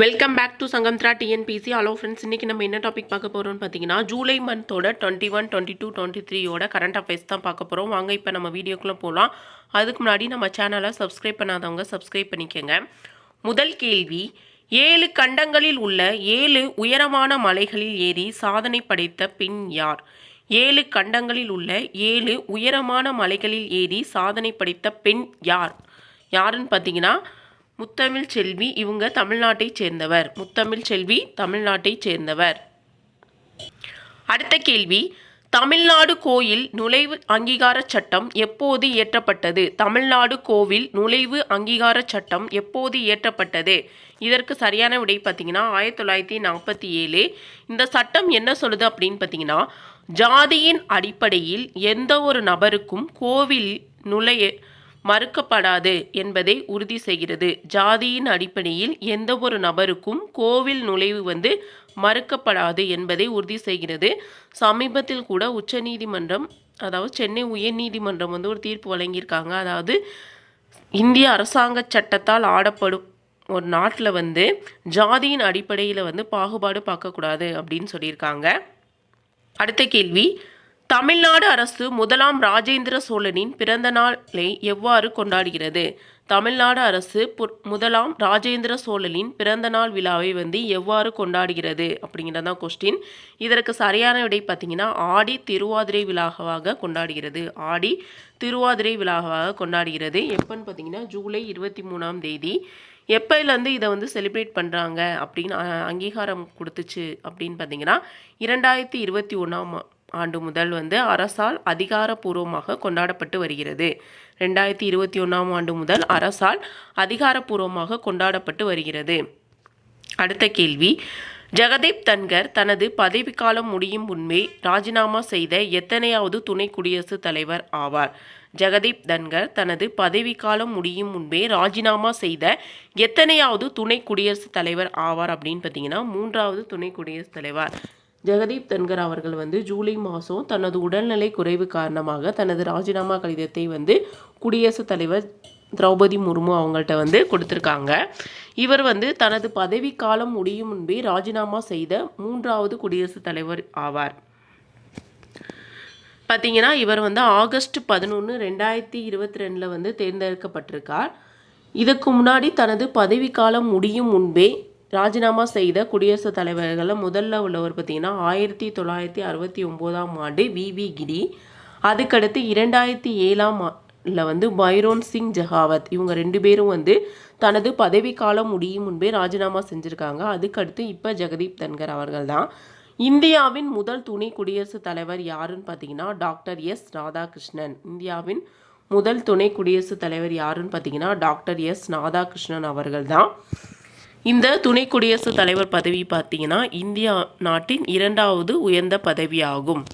Welcome back to Sangamithra TNPSC hello friends இன்றைக்கி நம்ம என்ன டாபிக் பார்க்க போகிறோம்னு பார்த்தீங்கன்னா July மந்தோட twenty one twenty two twenty த்ரீயோட கரண்ட் அஃபேர்ஸ் தான் பார்க்க போகிறோம் வாங்க இப்போ நம்ம வீடியோக்குள்ளே போகலாம் அதுக்கு முன்னாடி நம்ம சேனலை சப்ஸ்கிரைப் பண்ணாதவங்க சப்ஸ்கிரைப் பண்ணிக்கோங்க. முதல் கேள்வி ஏழு கண்டங்களில் உள்ள ஏழு உயரமான மலைகளில் ஏறி சாதனை படைத்த பெண் யார்? ஏழு கண்டங்களில் உள்ள ஏழு உயரமான மலைகளில் ஏறி சாதனை படைத்த பெண் யார்? யாருன்னு பார்த்தீங்கன்னா முத்தமிழ் செல்வி இவங்க தமிழ்நாட்டைச் சேர்ந்தவர். முத்தமிழ் செல்வி தமிழ்நாட்டைச் சேர்ந்தவர். அடுத்த கேள்வி. தமிழ்நாடு கோயில் நுழைவு அங்கீகார சட்டம் எப்போது இயற்றப்பட்டது? தமிழ்நாடு கோவில் நுழைவு அங்கீகார சட்டம் எப்போது இயற்றப்பட்டது? இதற்கு சரியான விடை பார்த்தீங்கன்னா ஆயிரத்தி தொள்ளாயிரத்தி நாற்பத்தி ஏழு. இந்த சட்டம் என்ன சொல்லுது அப்படின்னு பார்த்தீங்கன்னா ஜாதியின் அடிப்படையில் எந்த ஒரு நபருக்கும் கோவில் நுழைய மறுக்கப்படாது என்பதை உறுதி செய்கிறது. ஜாதியின் அடிப்படையில் எந்த ஒரு நபருக்கும் கோவில் நுழைவு வந்து மறுக்கப்படாது என்பதை உறுதி செய்கிறது. சமீபத்தில் கூட உச்சநீதிமன்றம் அதாவது சென்னை உயர்நீதிமன்றம் வந்து ஒரு தீர்ப்பு வழங்கியிருக்காங்க. அதாவது இந்திய அரசாங்க சட்டத்தால் ஆடப்படும் ஒரு நாட்டில் வந்து ஜாதியின் அடிப்படையில் வந்து பாகுபாடு பார்க்கக்கூடாது அப்படின்னு சொல்லியிருக்காங்க. அடுத்த கேள்வி தமிழ்நாடு அரசு முதலாம் ராஜேந்திர சோழனின் பிறந்த நாளை எவ்வாறு கொண்டாடுகிறது? தமிழ்நாடு அரசு முதலாம் ராஜேந்திர சோழனின் பிறந்த நாள் விழாவை வந்து எவ்வாறு கொண்டாடுகிறது? அப்படிங்கிறதான் கொஸ்டின் இதற்கு சரியான விடை பார்த்தீங்கன்னா ஆடி திருவாதிரை விழாவாக கொண்டாடுகிறது. ஆடி திருவாதிரை விழாவாக கொண்டாடுகிறது. எப்போன்னு பார்த்தீங்கன்னா ஜூலை இருபத்தி மூணாம் தேதி. எப்போலேருந்து இதை வந்து செலிப்ரேட் பண்ணுறாங்க அப்படின்னு அங்கீகாரம் கொடுத்துச்சு அப்படின்னு பார்த்தீங்கன்னா இரண்டாயிரத்தி இருபத்தி ஒன்றாம் ஆண்டு முதல் வந்து அரசால் அதிகாரப்பூர்வமாக கொண்டாடப்பட்டு வருகிறது. ரெண்டாயிரத்தி இருபத்தி ஒன்றாம் ஆண்டு முதல் அரசால் அதிகாரப்பூர்வமாக கொண்டாடப்பட்டு வருகிறது. அடுத்த கேள்வி. ஜெகதீப் தன்கர் தனது பதவிக்காலம் முடியும் முன்பே ராஜினாமா செய்த எத்தனையாவது துணை குடியரசுத் தலைவர் ஆவார்? ஜெகதீப் தன்கர் தனது பதவிக்காலம் முடியும் முன்பே ராஜினாமா செய்த எத்தனையாவது துணை குடியரசுத் தலைவர் ஆவார் அப்படின்னு பார்த்தீங்கன்னா மூன்றாவது துணை குடியரசுத் தலைவர் ஜெகதீப் தன்கர் அவர்கள் வந்து ஜூலை மாதம் தனது உடல்நிலை குறைவு காரணமாக தனது ராஜினாமா கடிதத்தை வந்து குடியரசுத் தலைவர் திரௌபதி முர்மு அவங்கள்ட்ட வந்து கொடுத்துருக்காங்க. இவர் வந்து தனது பதவி காலம் முடியும் முன்பே ராஜினாமா செய்த மூன்றாவது குடியரசுத் தலைவர் ஆவார். பார்த்தீங்கன்னா இவர் வந்து ஆகஸ்ட் பதினொன்று ரெண்டாயிரத்தி இருபத்தி ரெண்டில் வந்து தேர்ந்தெடுக்கப்பட்டிருக்கார். இதுக்கு முன்னாடி தனது பதவிக்காலம் முடியும் முன்பே ராஜினாமா செய்த குடியரசுத் தலைவர்களில் முதல்ல உள்ளவர் பார்த்தீங்கன்னா ஆயிரத்தி தொள்ளாயிரத்தி அறுபத்தி ஒம்போதாம் ஆண்டு விவி கிடி கிரி. அதுக்கடுத்து இரண்டாயிரத்தி ஏழாம் ஆண்டில் வந்து பைரோன் சிங் ஜெகாவத். இவங்க ரெண்டு பேரும் வந்து தனது பதவிக்காலம் முடியும் முன்பே ராஜினாமா செஞ்சுருக்காங்க. அதுக்கடுத்து இப்போ ஜெகதீப் தன்கர் அவர்கள் தான். இந்தியாவின் முதல் துணை குடியரசுத் தலைவர் யாருன்னு பார்த்தீங்கன்னா டாக்டர் எஸ். ராதாகிருஷ்ணன். இந்தியாவின் முதல் துணை குடியரசுத் தலைவர் யாருன்னு பார்த்தீங்கன்னா டாக்டர் எஸ். ராதாகிருஷ்ணன் அவர்கள் தான். இந்த துணை குடியரசுத் தலைவர் பதவி பார்த்தீங்கன்னா இந்தியா நாட்டின் இரண்டாவது உயர்ந்த பதவியாகும்.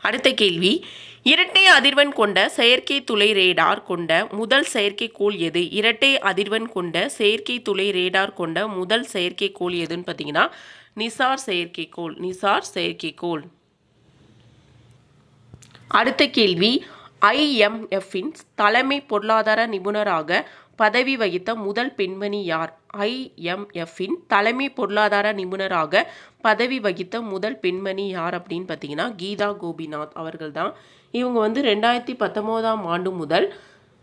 அடுத்த கேள்வி. இரட்டை அதிர்வெண் கொண்ட செயற்கை துளை ரேடார் கொண்ட முதல் செயற்கைக்கோள் எது? இரட்டை அதிர்வெண் கொண்ட செயற்கை துளை ரேடார் கொண்ட முதல் செயற்கைக்கோள் எதுன்னு பார்த்தீங்கன்னா நிசார் செயற்கைக்கோள் நிசார் செயற்கைக்கோள் அடுத்த கேள்வி. ஐஎம்எஃப்பின் தலைமை பொருளாதார நிபுணராக பதவி வகித்த முதல் பெண்மணி யார்? ஐஎம்எஃப்பின் தலைமை பொருளாதார நிபுணராக பதவி வகித்த முதல் பெண்மணி யார் அப்படின்னு பார்த்தீங்கன்னா கீதா கோபிநாத் அவர்கள் தான். இவங்க வந்து ரெண்டாயிரத்தி பத்தொம்போதாம் ஆண்டு முதல்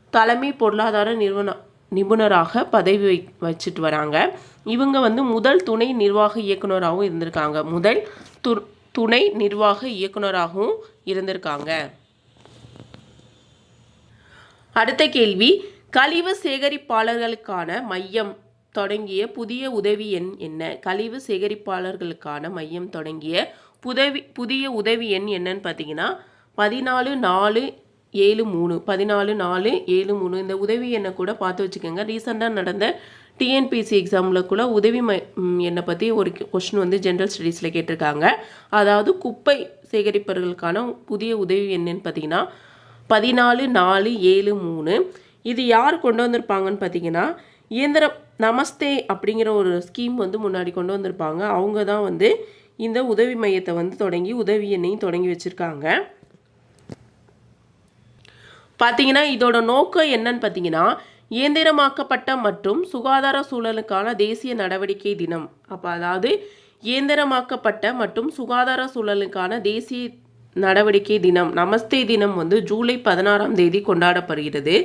தலைமை பொருளாதார நிறுவன நிபுணராக பதவி வை வச்சுட்டு வராங்க. இவங்க வந்து முதல் துணை நிர்வாக இயக்குனராகவும் இருந்திருக்காங்க. முதல் து துணை நிர்வாக இயக்குனராகவும் இருந்திருக்காங்க. அடுத்த கேள்வி கழிவு சேகரிப்பாளர்களுக்கான மையம் தொடங்கிய புதிய உதவி எண் என்ன? கழிவு சேகரிப்பாளர்களுக்கான மையம் தொடங்கிய புதவி புதிய உதவி எண் என்னன்னு பார்த்தீங்கன்னா பதினாலு நாலு ஏழு மூணு பதினாலு நாலு ஏழு மூணு. இந்த உதவி எண்ணை கூட பார்த்து வச்சுக்கோங்க. ரீசெண்டாக நடந்த டிஎன்பிசி எக்ஸாமில் கூட உதவி ம என்னை பற்றி ஒரு கொஷின் வந்து ஜென்ரல் ஸ்டடீஸில் கேட்டிருக்காங்க. அதாவது குப்பை சேகரிப்பவர்களுக்கான புதிய உதவி என்னன்னு பார்த்தீங்கன்னா பதினாலு நாலு ஏழு மூணு. இது யார் கொண்டு வந்திருப்பாங்கன்னு பார்த்தீங்கன்னா இயந்திரம் நமஸ்தே அப்படிங்கிற ஒரு ஸ்கீம் வந்து முன்னாடி கொண்டு வந்திருப்பாங்க. அவங்க தான் வந்து இந்த உதவி மையத்தை வந்து தொடங்கி உதவி எண்ணையும் தொடங்கி வச்சுருக்காங்க. பார்த்தீங்கன்னா இதோட நோக்கம் என்னன்னு பார்த்தீங்கன்னா இயந்திரமாக்கப்பட்ட மற்றும் சுகாதார சூழலுக்கான தேசிய நடவடிக்கை தினம். அப்போ அதாவது இயந்திரமாக்கப்பட்ட மற்றும் சுகாதார சூழலுக்கான தேசிய நடவடிக்கை தினம் நமஸ்தே தினம் வந்து ஜூலை பதினாறாம் தேதி கொண்டாடப்படுகிறது.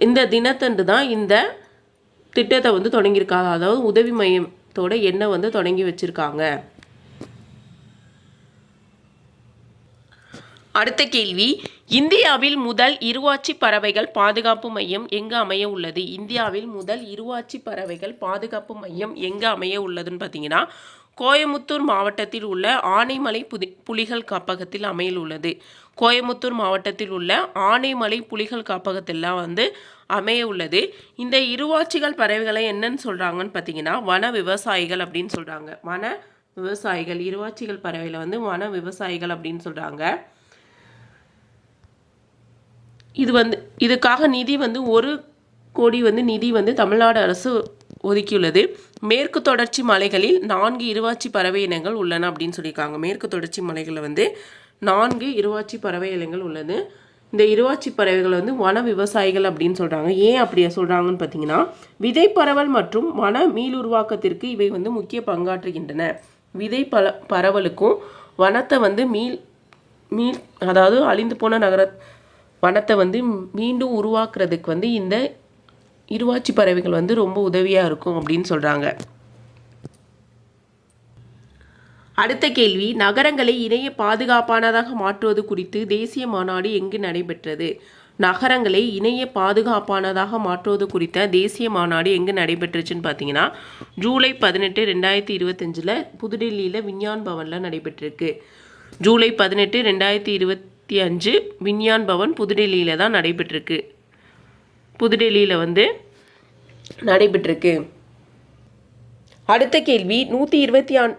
இந்த தினத்தன்று தான் இந்த திட்டத்தை வந்து தொடங்கியிருக்காங்க. அதாவது உதவி மையத்தோட எண்ணெய் வந்து தொடங்கி வச்சிருக்காங்க. அடுத்த கேள்வி. இந்தியாவில் முதல் இருவாச்சி பறவைகள் பாதுகாப்பு மையம் எங்கு அமைய உள்ளது? இந்தியாவில் முதல் இருவாச்சி பறவைகள் பாதுகாப்பு மையம் எங்கு அமைய உள்ளதுன்னு பார்த்தீங்கன்னா கோயமுத்தூர் மாவட்டத்தில் உள்ள ஆனைமலை புதி புலிகள் காப்பகத்தில் அமையில் உள்ளது கோயமுத்தூர் மாவட்டத்தில் உள்ள ஆனைமலை புலிகள் காப்பகத்தெல்லாம் வந்து அமைய உள்ளது இந்த இருவாச்சிகள் பறவைகளை என்னன்னு சொல்கிறாங்கன்னு பார்த்தீங்கன்னா வன விவசாயிகள் அப்படின்னு சொல்கிறாங்க வன விவசாயிகள் இருவாச்சிகள் பறவைகளை வந்து வன விவசாயிகள் அப்படின்னு சொல்கிறாங்க இது வந்து இதுக்காக நிதி வந்து ஒரு கோடி வந்து நிதி வந்து தமிழ்நாடு அரசு ஒதுக்கியுள்ளது. மேற்கு தொடர்ச்சி மலைகளில் நான்கு இருவாச்சி பறவை இனங்கள் உள்ளன அப்படின்னு சொல்லியிருக்காங்க. மேற்கு தொடர்ச்சி மலைகளில் வந்து நான்கு இருவாச்சி பறவை இனங்கள் உள்ளது. இந்த இருவாச்சி பறவைகள் வந்து வன விவசாயிகள் அப்படின்னு சொல்கிறாங்க ஏன் அப்படி சொல்கிறாங்கன்னு பார்த்தீங்கன்னா விதை பரவல் மற்றும் வன மீளுருவாக்கத்திற்கு இவை வந்து முக்கிய பங்காற்றுகின்றன. விதை பல பரவலுக்கும் வனத்தை வந்து மீள் மீள் அதாவது அழிந்து போன நகர வனத்தை வந்து மீண்டும் உருவாக்குறதுக்கு வந்து இந்த இருவாச்சி பறவைகள் வந்து ரொம்ப உதவியாக இருக்கும் அப்படின்னு சொல்கிறாங்க அடுத்த கேள்வி நகரங்களை இணைய பாதுகாப்பானதாக மாற்றுவது குறித்து தேசிய மாநாடு எங்கு நடைபெற்றது? நகரங்களை இணைய பாதுகாப்பானதாக மாற்றுவது குறித்த தேசிய மாநாடு எங்கு நடைபெற்றுச்சுன்னு பார்த்தீங்கன்னா ஜூலை பதினெட்டு ரெண்டாயிரத்தி இருபத்தஞ்சில் புதுடெல்லியில் விஞ்ஞான் பவனில் நடைபெற்றிருக்கு. ஜூலை பதினெட்டு ரெண்டாயிரத்தி இருபத்தி அஞ்சு விஞ்ஞான் பவன் புதுடெல்லியில் தான் நடைபெற்றிருக்கு. புதுடெல்லியில் வந்து நடைபெற்றிருக்கு. அடுத்த கேள்வி நூற்றி இருபத்தி ஆண்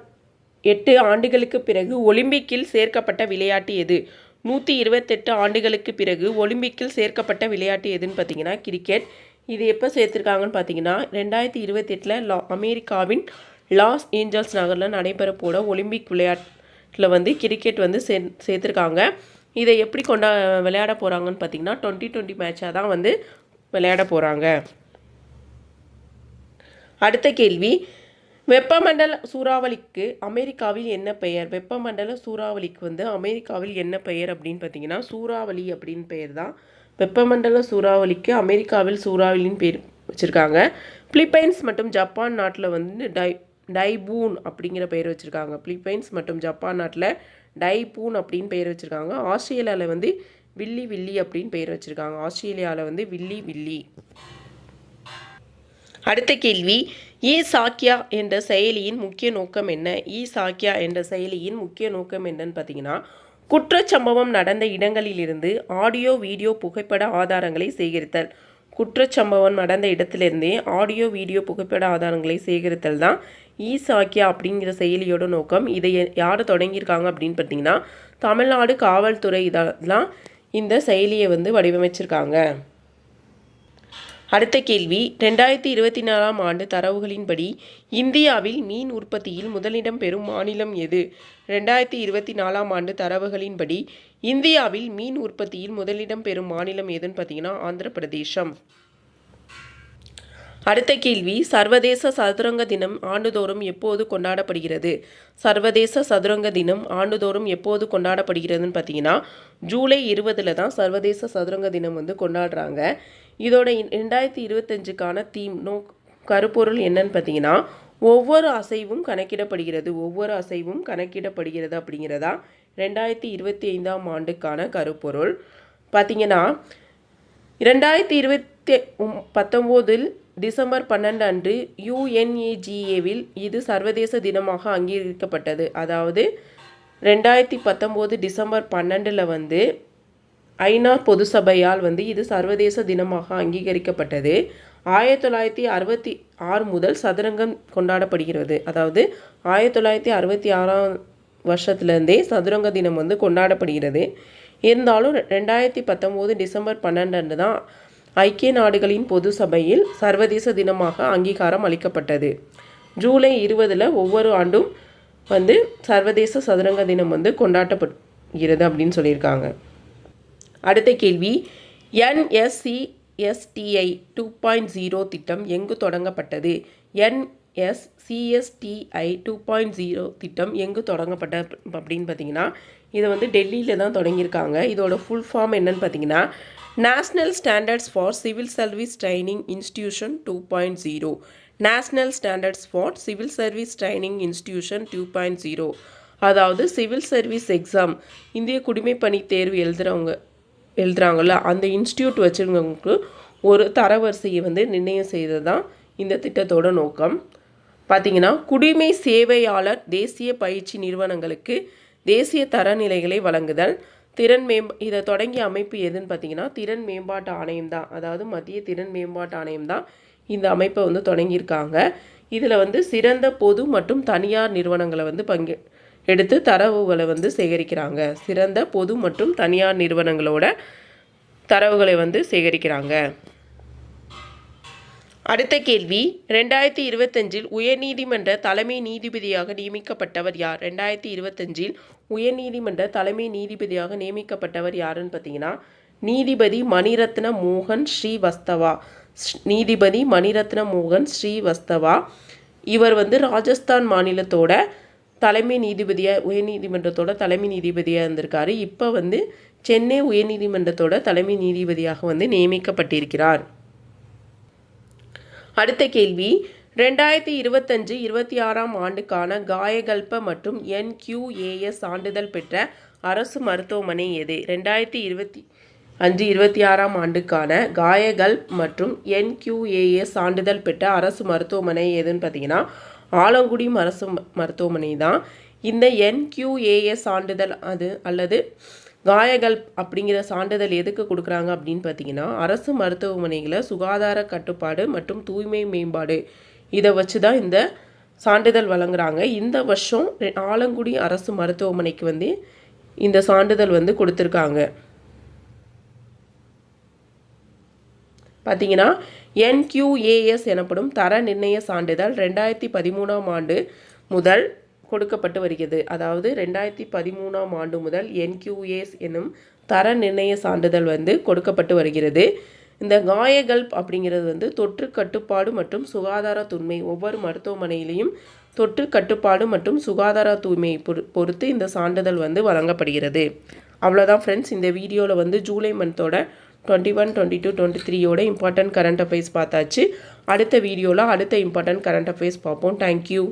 எட்டு ஆண்டுகளுக்கு பிறகு ஒலிம்பிக்கில் சேர்க்கப்பட்ட விளையாட்டு எது? நூற்றி இருபத்தெட்டு ஆண்டுகளுக்கு பிறகு ஒலிம்பிக்கில் சேர்க்கப்பட்ட விளையாட்டு எதுன்னு பார்த்தீங்கன்னா கிரிக்கெட். இது எப்போ சேர்த்துருக்காங்கன்னு பார்த்தீங்கன்னா ரெண்டாயிரத்தி இருபத்தெட்டில் லா அமெரிக்காவின் லாஸ் ஏஞ்சல்ஸ் நகரில் நடைபெற போட ஒலிம்பிக் விளையாட்டில் வந்து கிரிக்கெட் வந்து சே சேர்த்துருக்காங்க. இதை எப்படி கொண்டா விளையாட போகிறாங்கன்னு பார்த்தீங்கன்னா டுவெண்ட்டி டுவெண்ட்டி மேட்சாக தான் வந்து விளையாட போகிறாங்க அடுத்த கேள்வி. வெப்பமண்டல சூறாவளிக்கு அமெரிக்காவில் என்ன பெயர்? வெப்பமண்டல சூறாவளிக்கு வந்து அமெரிக்காவில் என்ன பெயர் அப்படின்னு பார்த்தீங்கன்னா சூறாவளி அப்படின்னு பெயர் தான். வெப்பமண்டல சூறாவளிக்கு அமெரிக்காவில் சூறாவளின்னு பேர் வச்சுருக்காங்க. பிலிப்பைன்ஸ் மற்றும் ஜப்பான் நாட்டில் வந்து டை டைபூன் அப்படிங்கிற பெயர் வச்சுருக்காங்க. பிலிப்பைன்ஸ் மற்றும் ஜப்பான் நாட்டில் டைபூன் அப்படின்னு பெயர் வச்சுருக்காங்க. ஆஸ்திரேலியாவில் வந்து வில்லி வில்லி அப்படின்னு பெயர் வச்சுருக்காங்க. ஆஸ்திரேலியாவில் வந்து வில்லி வில்லி. அடுத்த கேள்வி இ சாக்கியா என்ற செயலியின் முக்கிய நோக்கம் என்ன? இ சாக்கியா என்ற செயலியின் முக்கிய நோக்கம் என்னன்னு பார்த்தீங்கன்னா குற்றச்சம்பவம் நடந்த இடங்களிலிருந்து ஆடியோ வீடியோ புகைப்பட ஆதாரங்களை சேகரித்தல். குற்றச்சம்பவம் நடந்த இடத்திலிருந்தே ஆடியோ வீடியோ புகைப்பட ஆதாரங்களை சேகரித்தல் தான் இ சாக்கியா அப்படிங்கிற செயலியோட நோக்கம். இதை யார் தொடங்கியிருக்காங்க அப்படின்னு பார்த்தீங்கன்னா தமிழ்நாடு காவல்துறை இதெல்லாம் இந்த செயலியை வந்து வடிவமைச்சிருக்காங்க. அடுத்த கேள்வி. ரெண்டாயிரத்தி இருபத்தி நாலாம் ஆண்டு தரவுகளின்படி இந்தியாவில் மீன் உற்பத்தியில் முதலிடம் பெறும் மாநிலம் எது? ரெண்டாயிரத்தி இருபத்தி நாலாம் ஆண்டு தரவுகளின்படி இந்தியாவில் மீன் உற்பத்தியில் முதலிடம் பெறும் மாநிலம் எதுன்னு பார்த்தீங்கன்னா ஆந்திர பிரதேசம் அடுத்த கேள்வி சர்வதேச சதுரங்க தினம் ஆண்டுதோறும் எப்போது கொண்டாடப்படுகிறது? சர்வதேச சதுரங்க தினம் ஆண்டுதோறும் எப்போது கொண்டாடப்படுகிறதுன்னு பார்த்தீங்கன்னா ஜூலை இருபதில் தான் சர்வதேச சதுரங்க தினம் வந்து கொண்டாடுறாங்க. இதோட ரெண்டாயிரத்தி இருபத்தஞ்சுக்கான தீம் நோ கருப்பொருள் என்னன்னு பார்த்தீங்கன்னா ஒவ்வொரு அசைவும் கணக்கிடப்படுகிறது. ஒவ்வொரு அசைவும் கணக்கிடப்படுகிறது அப்படிங்கிறதா ரெண்டாயிரத்தி இருபத்தி ஐந்தாம் ஆண்டுக்கான கருப்பொருள். பார்த்தீங்கன்னா ரெண்டாயிரத்தி இருபத்தி பத்தொம்போதில் டிசம்பர் பன்னெண்டு அன்று யுஎன்இஜிஏவில் இது சர்வதேச தினமாக அங்கீகரிக்கப்பட்டது. அதாவது ரெண்டாயிரத்தி பத்தொம்போது டிசம்பர் பன்னெண்டில் வந்து ஐநா பொது சபையால் வந்து இது சர்வதேச தினமாக அங்கீகரிக்கப்பட்டது. ஆயிரத்தி தொள்ளாயிரத்தி அறுபத்தி ஆறு முதல் சதுரங்கம் கொண்டாடப்படுகிறது. அதாவது ஆயிரத்தி தொள்ளாயிரத்தி அறுபத்தி ஆறாம் வருஷத்துலேருந்தே சதுரங்க தினம் வந்து கொண்டாடப்படுகிறது. இருந்தாலும் ரெண்டாயிரத்தி பத்தொம்போது டிசம்பர் பன்னெண்டு அன்று தான் ஐக்கிய நாடுகளின் பொது சபையில் சர்வதேச தினமாக அங்கீகாரம் அளிக்கப்பட்டது. ஜூலை இருபதில் ஒவ்வொரு ஆண்டும் வந்து சர்வதேச சதுரங்க தினம் வந்து கொண்டாடப்படுகிறது அப்படின்னு சொல்லியிருக்காங்க. அடுத்த கேள்வி NSC STI two point zero oh திட்டம் எங்கு தொடங்கப்பட்டது? NSCSTI two point zero oh திட்டம் எங்கு தொடங்கப்பட்ட அப்படின்னு பார்த்தீங்கன்னா இதை வந்து டெல்லியில் தான் தொடங்கியிருக்காங்க. இதோட ஃபுல் ஃபார்ம் என்னன்னு பார்த்தீங்கன்னா national standards for civil service training institution two point zero national standards for civil service training institution two point zero அதாவது சிவில் சர்வீஸ் எக்ஸாம் இந்திய குடிமைப்பணி தேர்வு எழுதுகிறவங்க எழுதுகிறாங்கல்ல அந்த இன்ஸ்டியூட் வச்சுருக்கவங்களுக்கு ஒரு தரவரிசையை வந்து நிர்ணயம் செய்தது தான் இந்த திட்டத்தோட நோக்கம். பார்த்தீங்கன்னா குடிமை சேவையாளர் தேசிய பயிற்சி நிறுவனங்களுக்கு தேசிய தரநிலைகளை வழங்குதல் திறன் மேம்ப இதை தொடங்கிய அமைப்பு எதுன்னு பார்த்தீங்கன்னா திறன் மேம்பாட்டு ஆணையம் தான். அதாவது மத்திய திறன் மேம்பாட்டு ஆணையம் தான் இந்த அமைப்பை வந்து தொடங்கியிருக்காங்க. இதில் வந்து சிறந்த பொது மற்றும் தனியார் நிறுவனங்களை வந்து பங்கு எடுத்து தரவுகளை வந்து சேகரிக்கிறாங்க. சிறந்த பொது மற்றும் தனியார் நிறுவனங்களோட தரவுகளை வந்து சேகரிக்கிறாங்க. அடுத்த கேள்வி. ரெண்டாயிரத்தி இருபத்தஞ்சில் உயர்நீதிமன்ற தலைமை நீதிபதியாக நியமிக்கப்பட்டவர் யார்? ரெண்டாயிரத்தி இருபத்தஞ்சில் உயர்நீதிமன்ற தலைமை நீதிபதியாக நியமிக்கப்பட்டவர் யாருன்னு பார்த்தீங்கன்னா நீதிபதி மணிரத்ன மோகன் ஸ்ரீவஸ்தவா. ஸ்- நீதிபதி மணிரத்ன மோகன் ஸ்ரீவஸ்தவா. இவர் வந்து ராஜஸ்தான் மாநிலத்தோட தலைமை நீதிபதியாக உயர்நீதிமன்றத்தோட தலைமை நீதிபதியாக இருந்திருக்காரு. இப்போ வந்து சென்னை உயர்நீதிமன்றத்தோட தலைமை நீதிபதியாக வந்து நியமிக்கப்பட்டிருக்கிறார். அடுத்த கேள்வி ரெண்டாயிரத்தி இருபத்தஞ்சு இருபத்தி ஆறாம் ஆண்டுக்கான காயகல்ப மற்றும் என்கியூஏஎஸ் சான்றிதழ் பெற்ற அரசு மருத்துவமனை எது? ரெண்டாயிரத்தி இருபத்தி அஞ்சு இருபத்தி ஆறாம் ஆண்டுக்கான காயகல்ப் மற்றும் என்கியூஏஎஸ் சான்றிதழ் பெற்ற அரசு மருத்துவமனை எதுன்னு பார்த்தீங்கன்னா ஆலங்குடி அரசு ம- மருத்துவமனை தான். இந்த என்கியூஏஎஸ் சான்றிதழ் அது அல்லது காயகல் அப்படிங்கிற சான்றிதழ் எதுக்கு கொடுக்குறாங்க அப்படின்னு பார்த்தீங்கன்னா அரசு மருத்துவமனைகளை சுகாதார கட்டுப்பாடு மற்றும் தூய்மை மேம்பாடு இதை வச்சு தான் இந்த சான்றிதழ் வழங்குறாங்க. இந்த வருஷம் ஆலங்குடி அரசு மருத்துவமனைக்கு வந்து இந்த சான்றிதழ் வந்து கொடுத்துருக்காங்க. பார்த்தீங்கன்னா என்கியூஏஎஸ் எனப்படும் தர நிர்ணய சான்றிதழ் ரெண்டாயிரத்தி பதிமூணாம் ஆண்டு முதல் கொடுக்கப்பட்டு வருகிறது. அதாவது ரெண்டாயிரத்தி பதிமூணாம் ஆண்டு முதல் என்கியூஏஎஸ் எனும் தர நிர்ணய சான்றிதழ் வந்து கொடுக்கப்பட்டு வருகிறது. இந்த காயகல்ப் அப்படிங்கிறது வந்து தொற்று கட்டுப்பாடு மற்றும் சுகாதார தூய்மை. ஒவ்வொரு மருத்துவமனையிலையும் தொற்று கட்டுப்பாடு மற்றும் சுகாதார தூய்மையை பொறுத்து இந்த சான்றிதழ் வந்து வழங்கப்படுகிறது. அவ்வளோதான் ஃப்ரெண்ட்ஸ் இந்த வீடியோவில் வந்து July மந்தோட twenty one twenty two twenty த்ரீயோட இம்பார்ட்டன்ட் கரண்ட் அஃபேர்ஸ் பார்த்தாச்சு. அடுத்த வீடியோவில் அடுத்த இம்பார்ட்டன்ட் கரண்ட் அஃபேர்ஸ் பார்ப்போம். Thank you